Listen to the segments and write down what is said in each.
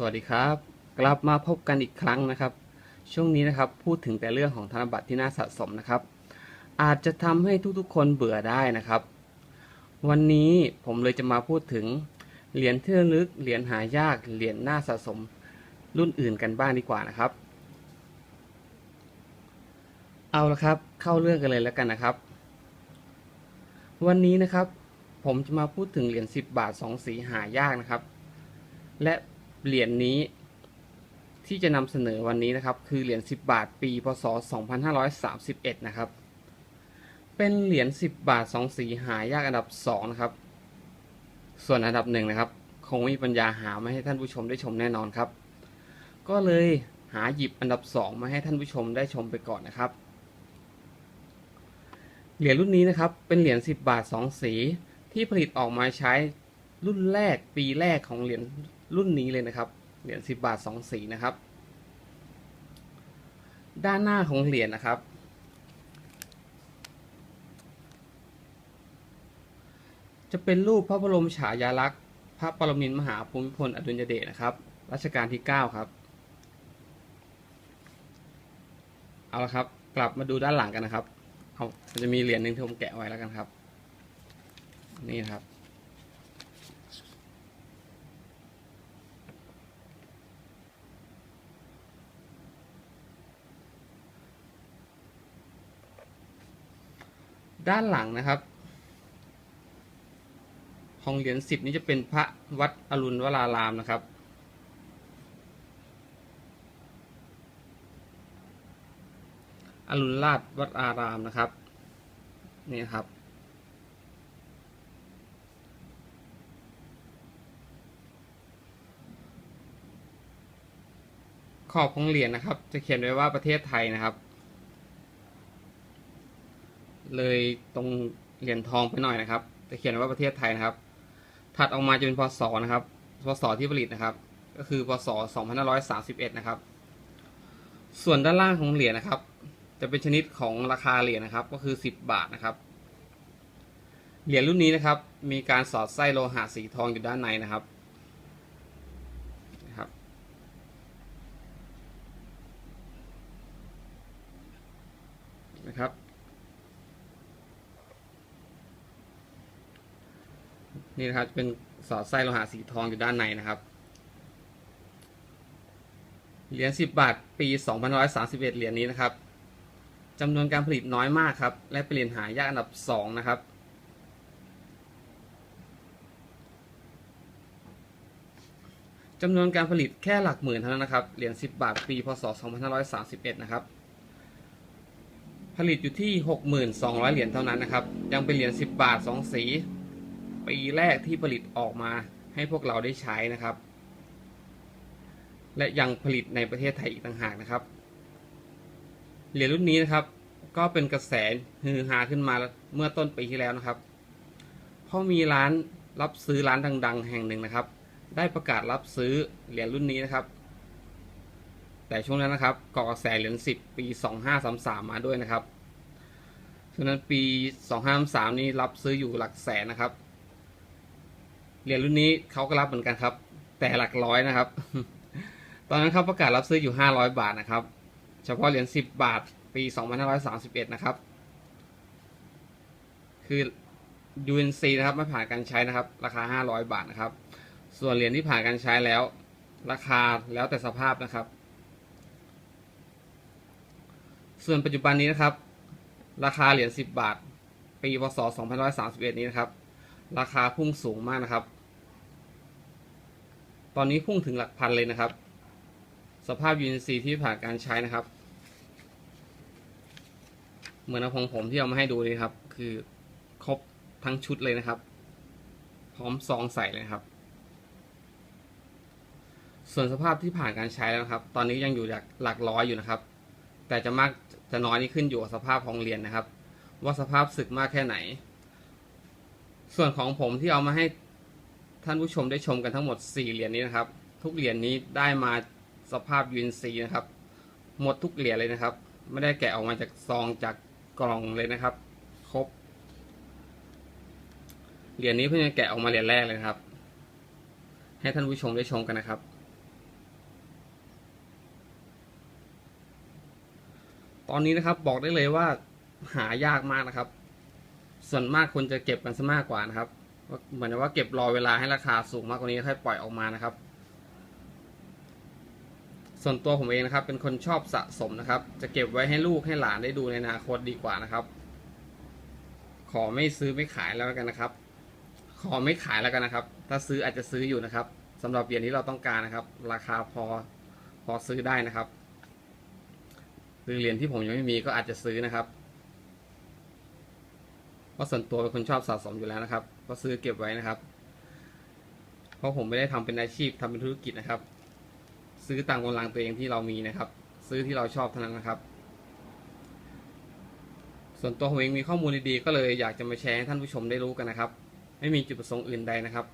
สวัสดีครับ กลับมาพบกันอีกครั้งนะครับ ช่วงนี้นะครับพูดถึงแต่เรื่องของธนบัตรที่น่าสะสมนะครับ อาจจะทำให้ทุกๆ คนเบื่อได้นะครับ วันนี้ผมเลยจะมาพูดถึงเหรียญที่ระลึกเหรียญหายากเหรียญน่าสะสม รุ่นอื่นกันบ้างดีกว่านะครับ เอาละครับ เข้าเรื่องกันเลยแล้วกันนะครับ วันนี้นะครับ ผมจะมาพูดถึงเหรียญ10 บาท 2 สีหายากนะครับ และ เหรียญนี้ที่จะนำเสนอวันนี้นะครับ คือเหรียญ10 บาทปี พศ 2531 นะครับ เป็นเหรียญ10 บาท 2 สีหายากอันดับ 2 นะครับ ส่วนอันดับหนึ่งนะครับ คงไม่มีปัญญาหามาให้ท่านผู้ชมได้ชมแน่นอนครับ ก็เลยหาหยิบอันดับ 2 มาให้ท่านผู้ชมได้ชมไปก่อนนะครับเหรียญรุ่นนี้นะครับ เป็นเหรียญ10 บาท 2 สีที่ผลิตออกมาใช้รุ่นแรกปีแรกของเหรียญ รุ่นนี้เลยนะครับเหรียญ10 บาท 2 สีนะครับ ด้านหน้าของเหรียญนะครับ จะเป็นรูปพระบรมฉายาลักษณ์ พระปรมินทรมหาภูมิพลอดุลยเดชนะครับรัชกาลที่ 9 ครับ เอาละครับ กลับมาดูด้านหลังกันนะครับ เอาจะมีเหรียญหนึ่งที่ผมแกะไว้แล้วกันครับ นี่ครับ ด้านหลังนะครับของเหรียญสิบนี้จะเป็นพระวัดอรุณวรารามนะครับ อรุณราชวัดอารามนะครับ นี่ครับขอบของเหรียญนะครับ จะเขียนไว้ว่าประเทศไทยนะครับ เลยตรงเหรียญทองไปหน่อยนะครับ จะเขียนว่าประเทศไทยนะครับ ถัดออกมาจะเป็นพศนะครับ พศที่ผลิตนะครับ ก็คือพศ 2531 นะครับ ส่วนด้านล่างของเหรียญนะครับ จะเป็นชนิดของราคาเหรียญนะครับ ก็คือ 10 บาทนะครับ เหรียญรุ่นนี้นะครับ มีการสอดไส้โลหะสีทองอยู่ด้านในนะครับ นะครับ นี่นะครับเป็นสอดไส้โลหะสีทองอยู่ด้านในนะครับ เหรียญ10 บาท ปี2531 เหรียญนี้นะครับจำนวนการผลิตน้อยมากครับ และเป็นเหรียญหายากอันดับ 2 นะครับ จำนวนการผลิตแค่หลักหมื่นเท่านั้นนะครับ เหรียญ10 บาท ปี พศ 2531 นะครับ ผลิตอยู่ที่ 6,200 เหรียญเท่านั้นนะครับ ยังเป็นเหรียญ10 บาท 2 สี ปีแรกที่ผลิตออกมาให้พวกเราได้ใช้นะครับ และยังผลิตในประเทศไทยอีกต่างหากนะครับ เหรียญรุ่นนี้นะครับ ก็เป็นกระแสฮือฮาขึ้นมาเมื่อต้นปีที่แล้วนะครับ เพราะมีร้านรับซื้อร้านดัง ๆ แห่งหนึ่งนะครับ ได้ประกาศรับซื้อเหรียญรุ่นนี้นะครับ แต่ช่วงนั้นนะครับก่อกระแสเหรียญ10 ปี 2533 มาด้วยนะครับฉะนั้นปี 2533 นี้รับซื้ออยู่หลักแสนนะครับ เหรียญรุ่นนี้เขาก็รับเหมือนกันครับ แต่หลักร้อยนะครับ ตอนนั้นเขาประกาศรับซื้ออยู่ 500 บาทนะครับ เฉพาะเหรียญ10 บาท ปี 2531 นะครับ คือ UNC นะครับไม่ผ่านการใช้นะครับ ราคา 500 บาทนะครับ ส่วนเหรียญที่ผ่านการใช้แล้ว ราคาแล้วแต่สภาพนะครับ ส่วนปัจจุบันนี้นะครับ ราคาเหรียญ10 บาท ปีพศ2531 นี้นะครับ ราคาพุ่งสูงมากนะครับ ตอนนี้พุ่งถึงหลักพันเลยนะครับ สภาพ UNC ที่ผ่านการใช้นะครับ เหมือนของผมที่เอามาให้ดูนี่ครับ คือครบทั้งชุดเลยนะครับ พร้อมซองใส่เลยครับ ส่วนสภาพที่ผ่านการใช้แล้วนะครับ ตอนนี้ยังอยู่หลักหลักร้อยอยู่นะครับ แต่จะมากจะน้อยนี่ขึ้นอยู่กับสภาพของเหรียญนะครับ ว่าสภาพสึกมากแค่ไหน ส่วนของผมที่เอามาให้ ท่านผู้ชมได้ชมกันทั้งหมด 4 เหรียญนี้นะครับ ทุกเหรียญนี้ได้มาสภาพ UNC นะครับ หมดทุกเหรียญเลยนะครับ ไม่ได้แกะออกมาจากซองจากกล่องเลยนะครับ ครบ เหรียญนี้เพิ่งจะแกะออกมาเหรียญแรกเลยครับ ให้ท่านผู้ชมได้ชมกันนะครับตอนนี้นะครับบอกได้เลยว่าหายากมากนะครับ ส่วนมากคนจะเก็บกันซะมากกว่านะครับ เหมือนว่าเก็บรอเวลาให้ราคาสูงมากกว่านี้ค่อยปล่อยออกมานะครับ ส่วนตัวผมเองนะครับ เป็นคนชอบสะสมนะครับ จะเก็บไว้ให้ลูกให้หลานได้ดูในอนาคตดีกว่านะครับ ขอไม่ซื้อไม่ขายแล้วกันนะครับ ขอไม่ขายแล้วกันนะครับ ถ้าซื้ออาจจะซื้ออยู่นะครับสำหรับเหรียญที่เราต้องการนะครับ ราคาพอพอซื้อได้นะครับหรือเหรียญที่ผมยังไม่มีก็อาจจะซื้อนะครับ เพราะส่วนตัวเป็นคนชอบสะสมอยู่แล้วนะครับ ก็ซื้อเก็บไว้นะครับ เพราะผมไม่ได้ทำเป็นอาชีพทำเป็นธุรกิจนะครับ ซื้อตามกำลังตัวเองที่เรามีนะครับ ซื้อที่เราชอบเท่านั้นนะครับ ส่วนตัวผมเองมีข้อมูลดีๆก็เลยอยากจะมาแชร์ให้ท่านผู้ชมได้รู้กันนะครับ ไม่มีจุดประสงค์อื่นใดนะครับ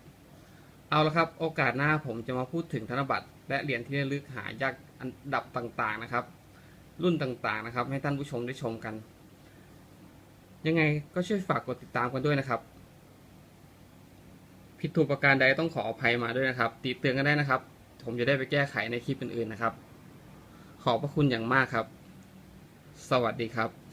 เอาละครับ โอกาสหน้าผมจะมาพูดถึงธนบัตร และเหรียญที่ระลึกหายากอันดับต่างๆนะครับ รุ่นต่างๆนะครับ ให้ท่านผู้ชมได้ชมกัน ยังไงก็ช่วยฝากกดติดตามกันด้วยนะครับ ผิดถูกประการใดต้องขออภัยมาด้วยนะครับ ติเตือนกันได้นะครับ ผมจะได้ไปแก้ไขในคลิปอื่นๆนะครับ ขอบพระคุณอย่างมากครับ สวัสดีครับ